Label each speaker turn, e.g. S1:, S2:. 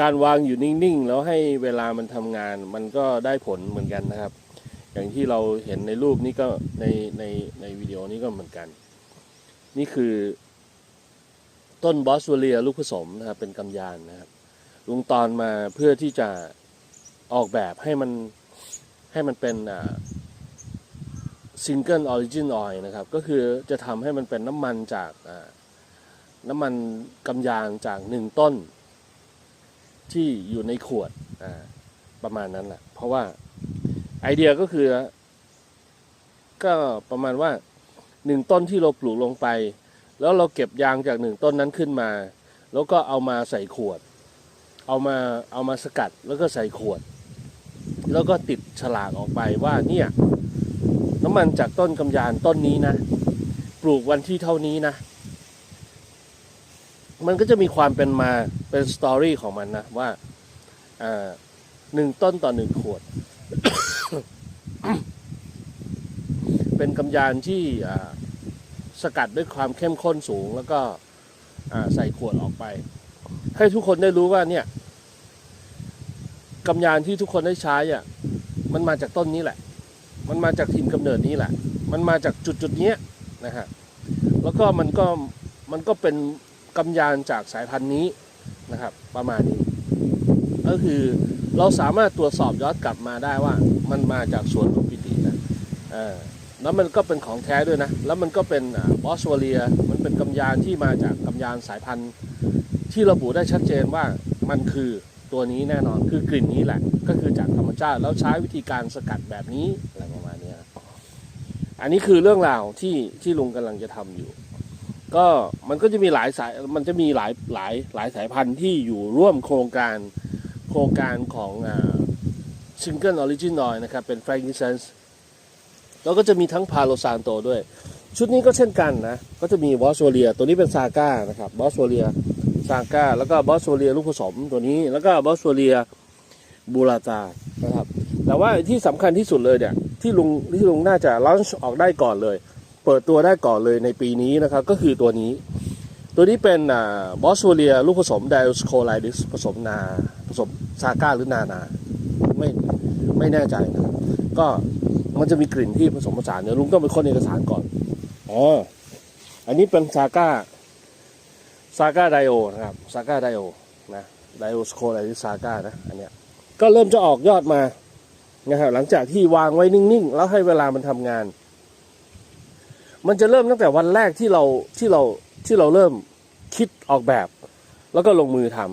S1: การวางอยู่นิ่งๆ แล้วให้เวลามันทำงาน มันก็ได้ผลเหมือนกันนะครับ อย่างที่เราเห็นในรูปนี้ก็ในในในวิดีโอนี้ก็เหมือนกัน นี่คือ ต้นบอสวเลียลูกผสมนะครับเป็นกำยานนะครับ ลุงตอนมาเพื่อที่จะออกแบบให้มันให้มันเป็นซิงเกิลออริจินออยนะครับ ก็คือจะทำให้มันเป็นน้ำมันจากน้ำมันกำยานจากหนึ่งต้น ที่อยู่ในขวดอ่าประมาณนั้นแหละเพราะว่าไอเดียก็คือ ก็ประมาณว่าหนึ่งต้นที่เราปลูกลงไป แล้วเราเก็บยางจากหนึ่งต้นนั้นขึ้นมา แล้วก็เอามาใส่ขวด เอามาเอามาสกัดแล้วก็ใส่ขวด แล้วก็ติดฉลากออกไปว่าเนี่ยน้ำมันจากต้นกำยานต้นนี้นะ ปลูกวันที่เท่านี้นะ มันก็จะมีความเป็นมาเป็นสตอรี่ของมันนะว่าหนึ่งต้นต่อหนึ่งขวด เป็นกำยานที่สกัดด้วยความเข้มข้นสูง แล้วก็ใส่ขวดออกไป ให้ทุกคนได้รู้ว่าเนี่ยกำยานที่ทุกคนได้ใช้อะมันมาจากต้นนี้แหละ มันมาจากถิ่นกำเนิดนี้แหละ มันมาจากจุดจุดนี้นะฮะแล้วก็มันก็มันก็เป็น กำยานจากสายพันธุ์นี้นะครับ ประมาณนี้ ก็คือเราสามารถตรวจสอบย้อนกลับมาได้ว่า มันมาจากสวนลุมพินีนะแล้วมันก็เป็นของแท้ด้วยนะ แล้วมันก็เป็นบอสวเลีย มันเป็นกำยานที่มาจากกำยานสายพันธุ์ที่ระบุได้ชัดเจนว่ามันคือตัวนี้แน่นอนคือกลิ่นนี้แหละ ก็คือจากธรรมชาติแล้วใช้วิธีการสกัดแบบนี้อะไรประมาณนี้อันนี้คือเรื่องราวที่ที่ลุงกำลังจะทำอยู่ ก็มันก็จะมีหลายสายมันจะมีหลายหลายหลายสายพันธุ์ที่อยู่ร่วมโครงการโครงการของซิงเกิลออริจินอลนะครับ เป็น f r a n k i n c e n s e แล้วก็จะมีทั้งพาโลซานโตด้วย ชุดนี้ก็เช่นกันนะ ก็จะมีบอสโซเลีย ตัวนี้เป็นซาก้านะครับบอสโซเลียซาก้าแล้วก็บอสโซเลียลูกผสมตัวนี้แล้วก็บอสโซเลียบูราตานะครับแต่ว่าที่สำคัญที่สุดเลยเนี่ยที่ลุงที่ลุงน่าจะลอนช์ออกได้ก่อนเลย เปิดตัวได้ก่อนเลยในปีนี้นะครับ ก็คือตัวนี้ ตัวนี้เป็นบอสโซเลียลูกผสมไดโอสโคไลดิสผสมนา ผสมซาก้าหรือนานา ไม่ไม่แน่ใจนะก็มันจะมีกลิ่นที่ผสมผสานเดี๋ยวลุงต้องไปค้นเอกสารก่อนอ๋ออันนี้เป็นซาก้าซาก้าไดโอนะครับซาก้าไดโอนะไดโอสโคไลดิสซาก้านะอันเนี้ยก็เริ่มจะออกยอดมานะครับหลังจากที่วางไว้นิ่งๆ แล้วให้เวลามันทำงาน มันจะเริ่มตั้งแต่วันแรกที่เราที่เราที่เราเริ่มคิดออกแบบ แล้วก็ลงมือทำ